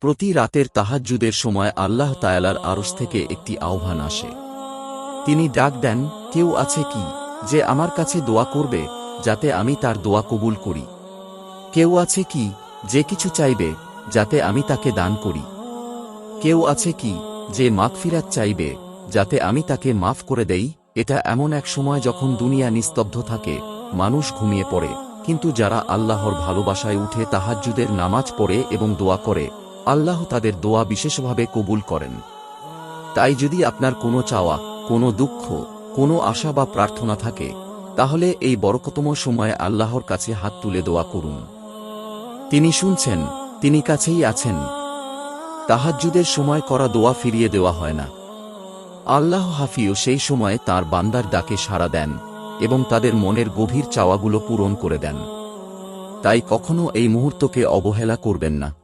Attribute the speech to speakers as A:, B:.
A: প্রতি রাতের তাহাজ্জুদের সময় আল্লাহ তায়ালার আরশ থেকে একটি আহ্বান আসে। তিনি ডাক দেন, কেউ আছে কি যে আমার কাছে দোয়া করবে যাতে আমি তার দোয়া কবুল করি? কেউ আছে কি যে কিছু চাইবে যাতে আমি তাকে দান করি? কেউ আছে কি যে মাগফিরাত চাইবে যাতে আমি তাকে মাফ করে দেই? এটা এমন এক সময় যখন দুনিয়া নিস্তব্ধ থাকে, মানুষ ঘুমিয়ে পড়ে। কিন্তু যারা আল্লাহর ভালোবাসায় উঠে তাহাজ্জুদের নামাজ পড়ে এবং দোয়া করে আল্লাহ তাদের দোয়া বিশেষভাবে কবুল করেন। তাই যদি আপনার কোনো চাওয়া, কোনো দুঃখ, কোনো আশা বা প্রার্থনা থাকে, তাহলে এই বরকতম সময়ে আল্লাহর কাছে হাত তুলে দোয়া করুন। তিনি শুনছেন, তিনি কাছেই আছেন। তাহাজ্জুদের সময় করা দোয়া ফিরিয়ে দেওয়া হয় না। আল্লাহ হাফিও সেই সময়ে তার বান্দার ডাকে সাড়া দেন এবং তাদের মনের গভীর চাওয়াগুলো পূরণ করে দেন। তাই কখনো এই মুহূর্তকে অবহেলা করবেন না।